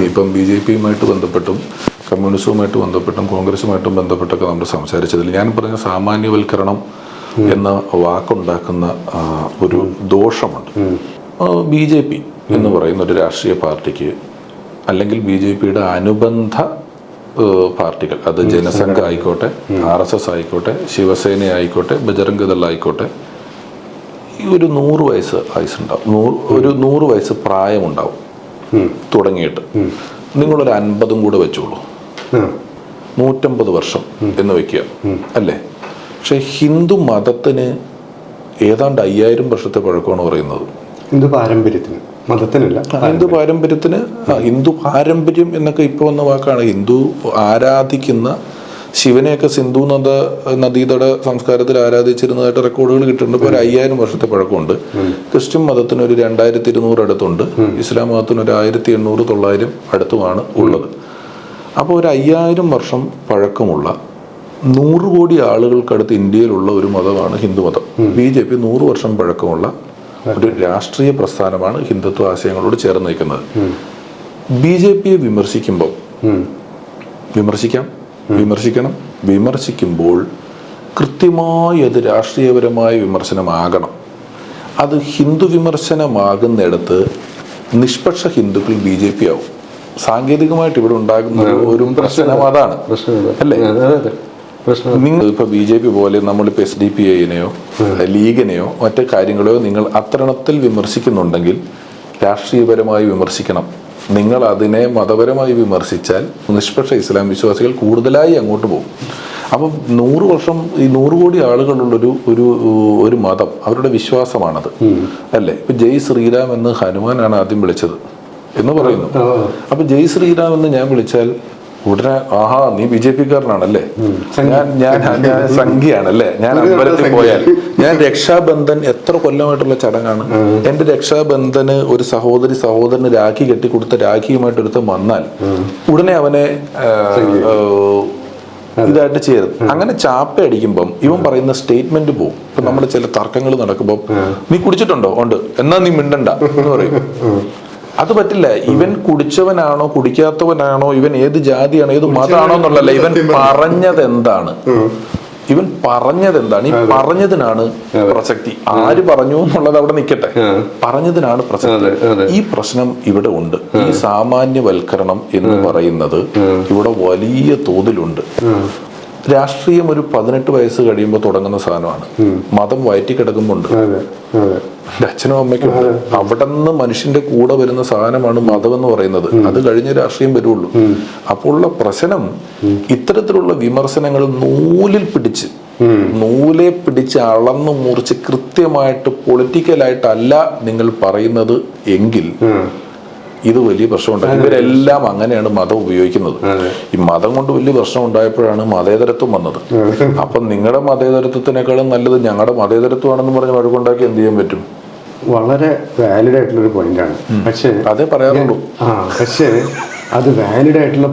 ഇപ്പം B J പിയുമായിട്ട് ബന്ധപ്പെട്ടും കമ്മ്യൂണിസവുമായിട്ട് ബന്ധപ്പെട്ടും കോൺഗ്രസുമായിട്ടും ബന്ധപ്പെട്ടൊക്കെ നമ്മൾ സംസാരിച്ചതിൽ ഞാൻ പറഞ്ഞ സാമാന്യവൽക്കരണം എന്ന വാക്കുണ്ടാക്കുന്ന ഒരു ദോഷമുണ്ട്. ബി ജെ പി എന്ന് പറയുന്ന ഒരു രാഷ്ട്രീയ പാർട്ടിക്ക് അല്ലെങ്കിൽ ബി ജെ പിയുടെ അനുബന്ധ പാർട്ടികൾ അത് ജനസംഘ ആയിക്കോട്ടെ ആർ എസ് എസ് ആയിക്കോട്ടെ ശിവസേന ആയിക്കോട്ടെ ബജറംഗ് ദൾ ആയിക്കോട്ടെ ഈ ഒരു നൂറ് വയസ്സ് വയസ്സുണ്ടാവും നൂറ് ഒരു നൂറ് വയസ്സ് പ്രായമുണ്ടാവും. തുടങ്ങിയിട്ട്. നിങ്ങളൊരു അൻപതും കൂടെ വെച്ചോളൂ. നൂറ്റമ്പത് വർഷം എന്ന് വെക്കുക. അല്ലേ? പക്ഷെ ഹിന്ദു മതത്തിന് ഏതാണ്ട് അയ്യായിരം വർഷത്തെ പഴക്കമാണ് പറയുന്നത്. ഹിന്ദു പാരമ്പര്യത്തിന്. മതത്തിനല്ല ഹിന്ദു പാരമ്പര്യത്തിന് ഹിന്ദു പാരമ്പര്യം എന്നൊക്കെ ഇപ്പോൾ വന്ന വാക്കാണ്. ഹിന്ദു ആരാധിക്കുന്ന ശിവനെയൊക്കെ സിന്ധു നദ നദീതട സംസ്കാരത്തിൽ ആരാധിച്ചിരുന്നതായിട്ട് റെക്കോർഡുകൾ കിട്ടുന്നുണ്ട് ഇപ്പോൾ ഒരു അയ്യായിരം വർഷത്തെ പഴക്കമുണ്ട്. ക്രിസ്ത്യൻ മതത്തിന് ഒരു രണ്ടായിരത്തി ഇരുന്നൂറ് അടുത്തുണ്ട് ഇസ്ലാം മതത്തിന് ഒരു ആയിരത്തി എണ്ണൂറ് തൊള്ളായിരം അടുത്തുമാണ് ഉള്ളത്. അപ്പോൾ ഒരു അയ്യായിരം വർഷം പഴക്കമുള്ള നൂറ് കോടി ആളുകൾക്കടുത്ത് ഇന്ത്യയിലുള്ള ഒരു മതമാണ് ഹിന്ദുമതം ബി ജെ പി നൂറ് വർഷം പഴക്കമുള്ള ഒരു രാഷ്ട്രീയ പ്രസ്ഥാനമാണ് ഹിന്ദുത്വ ആശയങ്ങളോട് ചേർന്ന് നിൽക്കുന്നത്. ബി ജെ പിയെ വിമർശിക്കുമ്പോൾ വിമർശിക്കാം വിമർശിക്കണം. വിമർശിക്കുമ്പോൾ കൃത്യമായി അത് രാഷ്ട്രീയപരമായ വിമർശനമാകണം. അത് ഹിന്ദു വിമർശനമാകുന്നിടത്ത് നിഷ്പക്ഷ ഹിന്ദുക്കൾ ബി ജെ പി ആവും. സാങ്കേതികമായിട്ട് ഇവിടെ ഉണ്ടാകുന്ന ഒരു പ്രശ്നം അതാണ്. അല്ലേ? നിങ്ങൾ ഇപ്പൊ ബി ജെ പി പോലെ നമ്മളിപ്പോ എസ് ഡി പി ഐനെയോ ലീഗിനെയോ മറ്റു കാര്യങ്ങളെയോ നിങ്ങൾ അത്രണത്തിൽ വിമർശിക്കുന്നുണ്ടെങ്കിൽ രാഷ്ട്രീയപരമായി വിമർശിക്കണം. നിങ്ങൾ അതിനെ മതപരമായി വിമർശിച്ചാൽ നിഷ്പക്ഷ ഇസ്ലാം വിശ്വാസികൾ കൂടുതലായി അങ്ങോട്ട് പോകും. അപ്പം നൂറ് വർഷം ഈ നൂറ് കോടി ആളുകളുള്ളൊരു ഒരു ഒരു മതം അവരുടെ വിശ്വാസമാണത്. അല്ലേ? ഇപ്പൊ ജയ് ശ്രീരാം എന്ന് ഹനുമാനാണ് ആദ്യം വിളിച്ചത് എന്ന് പറയുന്നു. അപ്പം ജയ് ശ്രീരാം എന്ന് ഞാൻ വിളിച്ചാൽ ഉടനെ ആഹാ നീ ബി ജെ പി കാരനാണല്ലേ ഞാൻ ഞാൻ ഞാൻ സംഖ്യയാണല്ലേ ഞാൻ അമ്പലത്തിൽ പോയാൽ. ഞാൻ രക്ഷാബന്ധൻ എത്ര കൊല്ലമായിട്ടുള്ള ചടങ്ങാണ്. എന്റെ രക്ഷാബന്ധന് ഒരു സഹോദരി സഹോദരന് രാഖി കെട്ടിക്കൊടുത്ത രാഖിയുമായിട്ട് ഒരുത്തൻ വന്നാൽ ഉടനെ അവനെ ഇതായിട്ട് ചേരും അങ്ങനെ ചാപ്പ അടിക്കുമ്പം ഇവൻ പറയുന്ന സ്റ്റേറ്റ്മെന്റ് പോകും ഇപ്പൊ നമ്മുടെ ചില തർക്കങ്ങൾ നടക്കുമ്പോൾ നീ കുടിച്ചിട്ടുണ്ടോ? ഉണ്ട്. എന്നാ നീ മിണ്ടണ്ട എന്ന് പറയും. അത് പറ്റില്ല. ഇവൻ കുടിച്ചവനാണോ കുടിക്കാത്തവനാണോ ഇവൻ ഏത് ജാതിയാണോ ഏത് മതമാണോ എന്നുള്ളല്ല ഇവൻ പറഞ്ഞത്. എന്താണ് ഇവൻ പറഞ്ഞത് എന്താണ്? ഈ പറഞ്ഞതിനാണ് പ്രസക്തി. ആര് പറഞ്ഞു എന്നുള്ളത് അവിടെ നിൽക്കട്ടെ പറഞ്ഞതിനാണ് പ്രസക്തി. ഈ പ്രശ്നം ഇവിടെ ഉണ്ട്. ഈ സാമാന്യവൽക്കരണം എന്ന് പറയുന്നത് ഇവിടെ വലിയ തോതിലുണ്ട്. രാഷ്ട്രീയം ഒരു പതിനെട്ട് വയസ്സ് കഴിയുമ്പോൾ തുടങ്ങുന്ന സാധനമാണ്. മതം വയറ്റി അതെ എന്റെ അച്ഛനും അമ്മയ്ക്കും അവിടെ നിന്ന് മനുഷ്യന്റെ കൂടെ വരുന്ന സാധനമാണ് മതം എന്ന് പറയുന്നത് അത് കഴിഞ്ഞ് രാഷ്ട്രീയം വരുള്ളൂ. അപ്പോൾ ഉള്ള പ്രശ്നം ഇത്തരത്തിലുള്ള വിമർശനങ്ങൾ നൂലിൽ പിടിച്ച് നൂലെ പിടിച്ച് അളന്ന് മുറിച്ച് കൃത്യമായിട്ട് പൊളിറ്റിക്കലായിട്ടല്ല നിങ്ങൾ പറയുന്നത് എങ്കിൽ ഇത് വലിയ പ്രശ്നമുണ്ട്. ഇവരെല്ലാം അങ്ങനെയാണ് മതം ഉപയോഗിക്കുന്നത്. ഈ മതം കൊണ്ട് വലിയ പ്രശ്നം ഉണ്ടായപ്പോഴാണ് മതേതരത്വം വന്നത്. അപ്പം നിങ്ങളുടെ മതേതരത്വത്തിനേക്കാളും നല്ലത് ഞങ്ങളുടെ മതേതരത്വമാണെന്ന് പറഞ്ഞ് വഴക്കുണ്ടാക്കി എന്ത് ചെയ്യാൻ പറ്റും? വളരെ വാലിഡ് ആയിട്ടുള്ള ഒരു പോയിന്റാണ് പക്ഷേ അതേ പറയാറുള്ളൂ. ആ പക്ഷേ അത് വാലിഡ് ആയിട്ടുള്ള